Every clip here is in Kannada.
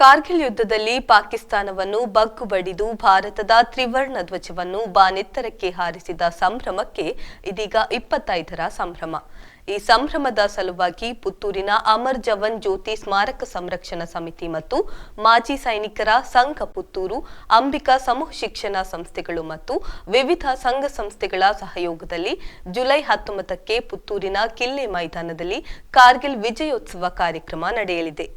ಕಾರ್ಗಿಲ್ ಯುದ್ಧದಲ್ಲಿ ಪಾಕಿಸ್ತಾನವನ್ನು ಬಗ್ಗು ಬಡಿದು ಭಾರತದ ತ್ರಿವರ್ಣ ಧ್ವಜವನ್ನು ಬಾನೆತ್ತರಕ್ಕೆ ಹಾರಿಸಿದ ಸಂಭ್ರಮಕ್ಕೆ ಇದೀಗ ಇಪ್ಪತ್ತೈದರ ಸಂಭ್ರಮ. ಈ ಸಂಭ್ರಮದ ಸಲುವಾಗಿ ಪುತ್ತೂರಿನ ಅಮರ್ ಜವನ್ ಜ್ಯೋತಿ ಸ್ಮಾರಕ ಸಂರಕ್ಷಣಾ ಸಮಿತಿ ಮತ್ತು ಮಾಜಿ ಸೈನಿಕರ ಸಂಘ ಪುತ್ತೂರು, ಅಂಬಿಕಾ ಸಮೂಹ ಶಿಕ್ಷಣ ಸಂಸ್ಥೆಗಳು ಮತ್ತು ವಿವಿಧ ಸಂಘ ಸಂಸ್ಥೆಗಳ ಸಹಯೋಗದಲ್ಲಿ ಜುಲೈ ಹತ್ತೊಂಬತ್ತಕ್ಕೆ ಪುತ್ತೂರಿನ ಕಿಲ್ಲೆ ಮೈದಾನದಲ್ಲಿ ಕಾರ್ಗಿಲ್ ವಿಜಯೋತ್ಸವ ಕಾರ್ಯಕ್ರಮ ನಡೆಯಲಿದೆ.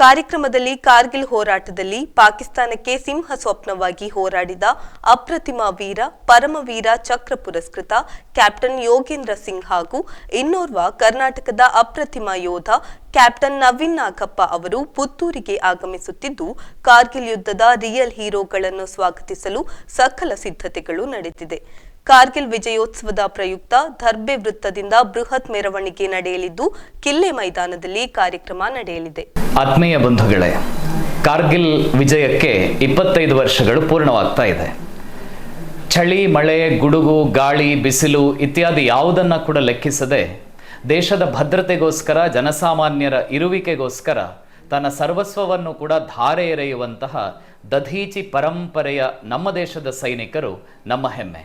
ಕಾರ್ಯಕ್ರಮದಲ್ಲಿ ಕಾರ್ಗಿಲ್ ಹೋರಾಟದಲ್ಲಿ ಪಾಕಿಸ್ತಾನಕ್ಕೆ ಸಿಂಹ ಸ್ವಪ್ನವಾಗಿ ಹೋರಾಡಿದ ಅಪ್ರತಿಮ ವೀರ ಪರಮವೀರ ಚಕ್ರ ಪುರಸ್ಕೃತ ಕ್ಯಾಪ್ಟನ್ ಯೋಗೇಂದ್ರ ಸಿಂಗ್ ಹಾಗೂ ಇನ್ನೋರ್ವ ಕರ್ನಾಟಕದ ಅಪ್ರತಿಮ ಯೋಧ ಕ್ಯಾಪ್ಟನ್ ನವೀನ್ ನಾಗಪ್ಪ ಅವರು ಪುತ್ತೂರಿಗೆ ಆಗಮಿಸುತ್ತಿದ್ದು, ಕಾರ್ಗಿಲ್ ಯುದ್ಧದ ರಿಯಲ್ ಹೀರೋಗಳನ್ನು ಸ್ವಾಗತಿಸಲು ಸಕಲ ಸಿದ್ಧತೆಗಳು ನಡೆದಿದೆ. ಕಾರ್ಗಿಲ್ ವಿಜಯೋತ್ಸವದ ಪ್ರಯುಕ್ತ ದರ್ಬೆ ವೃತ್ತದಿಂದ ಬೃಹತ್ ಮೆರವಣಿಗೆ ನಡೆಯಲಿದ್ದು, ಕಿಲ್ಲೆ ಮೈದಾನದಲ್ಲಿ ಕಾರ್ಯಕ್ರಮ ನಡೆಯಲಿದೆ. ಆತ್ಮೀಯ ಬಂಧುಗಳೇ, ಕಾರ್ಗಿಲ್ ವಿಜಯಕ್ಕೆ ಇಪ್ಪತ್ತೈದು ವರ್ಷಗಳು ಪೂರ್ಣವಾಗ್ತಾ ಇದೆ. ಚಳಿ, ಮಳೆ, ಗುಡುಗು, ಗಾಳಿ, ಬಿಸಿಲು ಇತ್ಯಾದಿ ಯಾವುದನ್ನು ಕೂಡ ಲೆಕ್ಕಿಸದೆ ದೇಶದ ಭದ್ರತೆಗೋಸ್ಕರ, ಜನಸಾಮಾನ್ಯರ ಇರುವಿಕೆಗೋಸ್ಕರ ತನ್ನ ಸರ್ವಸ್ವವನ್ನು ಕೂಡ ಧಾರೆ ಎರೆಯುವಂತಹ ದಧೀಚಿ ಪರಂಪರೆಯ ನಮ್ಮ ದೇಶದ ಸೈನಿಕರು ನಮ್ಮ ಹೆಮ್ಮೆ.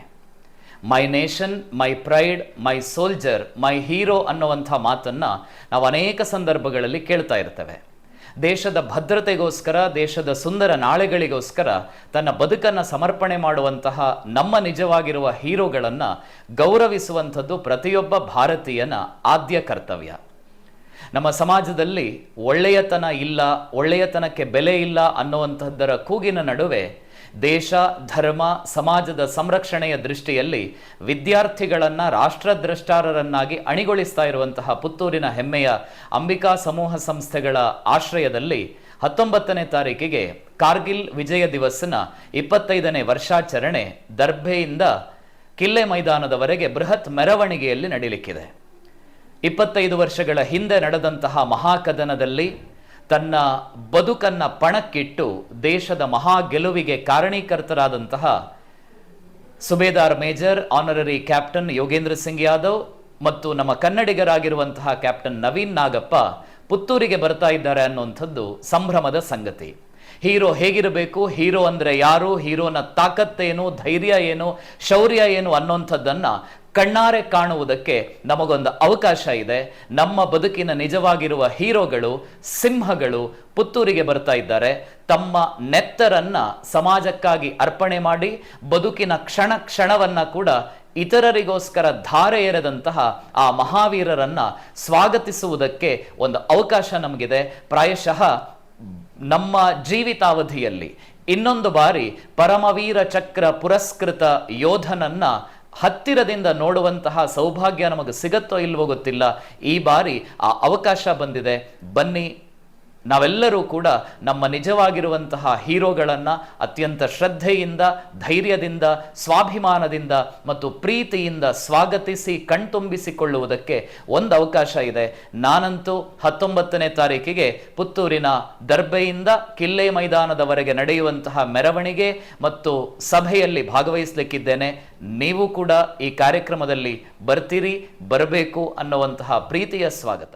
My nation, my pride, my soldier, my hero ಅನ್ನುವಂಥ ಮಾತನ್ನು ನಾವು ಅನೇಕ ಸಂದರ್ಭಗಳಲ್ಲಿ ಕೇಳ್ತಾ ಇರ್ತೇವೆ. ದೇಶದ ಭದ್ರತೆಗೋಸ್ಕರ, ದೇಶದ ಸುಂದರ ನಾಳೆಗಳಿಗೋಸ್ಕರ ತನ್ನ ಬದುಕನ್ನು ಸಮರ್ಪಣೆ ಮಾಡುವಂತಹ ನಮ್ಮ ನಿಜವಾಗಿರುವ ಹೀರೋಗಳನ್ನು ಗೌರವಿಸುವಂಥದ್ದು ಪ್ರತಿಯೊಬ್ಬ ಭಾರತೀಯನ ಆದ್ಯ ಕರ್ತವ್ಯ. ನಮ್ಮ ಸಮಾಜದಲ್ಲಿ ಒಳ್ಳೆಯತನ ಇಲ್ಲ, ಒಳ್ಳೆಯತನಕ್ಕೆ ಬೆಲೆ ಇಲ್ಲ ಅನ್ನುವಂಥದ್ದರ ಕೂಗಿನ ನಡುವೆ ದೇಶ, ಧರ್ಮ, ಸಮಾಜದ ಸಂರಕ್ಷಣೆಯ ದೃಷ್ಟಿಯಲ್ಲಿ ವಿದ್ಯಾರ್ಥಿಗಳನ್ನು ರಾಷ್ಟ್ರದ್ರಷ್ಟಾರರನ್ನಾಗಿ ಅಣಿಗೊಳಿಸ್ತಾ ಇರುವಂತಹ ಪುತ್ತೂರಿನ ಹೆಮ್ಮೆಯ ಅಂಬಿಕಾ ಸಮೂಹ ಸಂಸ್ಥೆಗಳ ಆಶ್ರಯದಲ್ಲಿ ಹತ್ತೊಂಬತ್ತನೇ ತಾರೀಕಿಗೆ ಕಾರ್ಗಿಲ್ ವಿಜಯ ದಿವಸ್ನ ಇಪ್ಪತ್ತೈದನೇ ವರ್ಷಾಚರಣೆ ದರ್ಭೆಯಿಂದ ಕಿಲ್ಲೆ ಮೈದಾನದವರೆಗೆ ಬೃಹತ್ ಮೆರವಣಿಗೆಯಲ್ಲಿ ನಡೀಲಿಕ್ಕಿದೆ. ಇಪ್ಪತ್ತೈದು ವರ್ಷಗಳ ಹಿಂದೆ ನಡೆದಂತಹ ಮಹಾಕದನದಲ್ಲಿ ತನ್ನ ಬದುಕನ್ನ ಪಣಕ್ಕಿಟ್ಟು ದೇಶದ ಮಹಾ ಗೆಲುವಿಗೆ ಕಾರಣೀಕರ್ತರಾದಂತಹ Subedar major honorary captain Yogendra Singh Yadav ಮತ್ತು ನಮ್ಮ ಕನ್ನಡಿಗರಾಗಿರುವಂತಹ ಕ್ಯಾಪ್ಟನ್ ನವೀನ್ ನಾಗಪ್ಪ ಪುತ್ತೂರಿಗೆ ಬರ್ತಾ ಇದ್ದಾರೆ ಅನ್ನುವಂಥದ್ದು ಸಂಭ್ರಮದ ಸಂಗತಿ. ಹೀರೋ ಹೇಗಿರಬೇಕು, ಹೀರೋ ಅಂದರೆ ಯಾರು, ಹೀರೋನ ತಾಕತ್ತೇನು, ಧೈರ್ಯ ಏನು, ಶೌರ್ಯ ಏನು ಅನ್ನೋಂಥದ್ದನ್ನ ಕಣ್ಣಾರೆ ಕಾಣುವುದಕ್ಕೆ ನಮಗೊಂದು ಅವಕಾಶ ಇದೆ. ನಮ್ಮ ಬದುಕಿನ ನಿಜವಾಗಿರುವ ಹೀರೋಗಳು, ಸಿಂಹಗಳು ಪುತ್ತೂರಿಗೆ ಬರ್ತಾ ಇದ್ದಾರೆ. ತಮ್ಮ ನೆತ್ತರನ್ನ ಸಮಾಜಕ್ಕಾಗಿ ಅರ್ಪಣೆ ಮಾಡಿ, ಬದುಕಿನ ಕ್ಷಣ ಕ್ಷಣವನ್ನ ಕೂಡ ಇತರರಿಗೋಸ್ಕರ ಧಾರೆ ಎರೆದಂತಹ ಆ ಮಹಾವೀರರನ್ನ ಸ್ವಾಗತಿಸುವುದಕ್ಕೆ ಒಂದು ಅವಕಾಶ ನಮಗಿದೆ. ಪ್ರಾಯಶಃ ನಮ್ಮ ಜೀವಿತಾವಧಿಯಲ್ಲಿ ಇನ್ನೊಂದು ಬಾರಿ ಪರಮವೀರ ಚಕ್ರ ಪುರಸ್ಕೃತ ಯೋಧನನ್ನ ಹತ್ತಿರದಿಂದ ನೋಡುವಂತಹ ಸೌಭಾಗ್ಯ ನಮಗೆ ಸಿಗತ್ತೋ ಇಲ್ವೋ ಗೊತ್ತಿಲ್ಲ. ಈ ಬಾರಿ ಆ ಅವಕಾಶ ಬಂದಿದೆ. ಬನ್ನಿ ನಾವೆಲ್ಲರೂ ಕೂಡ ನಮ್ಮ ನಿಜವಾಗಿರುವಂತಹ ಹೀರೋಗಳನ್ನು ಅತ್ಯಂತ ಶ್ರದ್ಧೆಯಿಂದ, ಧೈರ್ಯದಿಂದ, ಸ್ವಾಭಿಮಾನದಿಂದ ಮತ್ತು ಪ್ರೀತಿಯಿಂದ ಸ್ವಾಗತಿಸಿ, ಕಣ್ತುಂಬಿಸಿಕೊಳ್ಳುವುದಕ್ಕೆ ಒಂದು ಅವಕಾಶ ಇದೆ. ನಾನಂತೂ ಹತ್ತೊಂಬತ್ತನೇ ತಾರೀಕಿಗೆ ಪುತ್ತೂರಿನ ದರ್ಬೆಯಿಂದ ಕಿಲ್ಲೆ ಮೈದಾನದವರೆಗೆ ನಡೆಯುವಂತಹ ಮೆರವಣಿಗೆ ಮತ್ತು ಸಭೆಯಲ್ಲಿ ಭಾಗವಹಿಸಲಿಕ್ಕಿದ್ದೇನೆ. ನೀವು ಕೂಡ ಈ ಕಾರ್ಯಕ್ರಮದಲ್ಲಿ ಬರ್ತೀರಿ, ಬರಬೇಕು ಅನ್ನುವಂತಹ ಪ್ರೀತಿಯ ಸ್ವಾಗತ.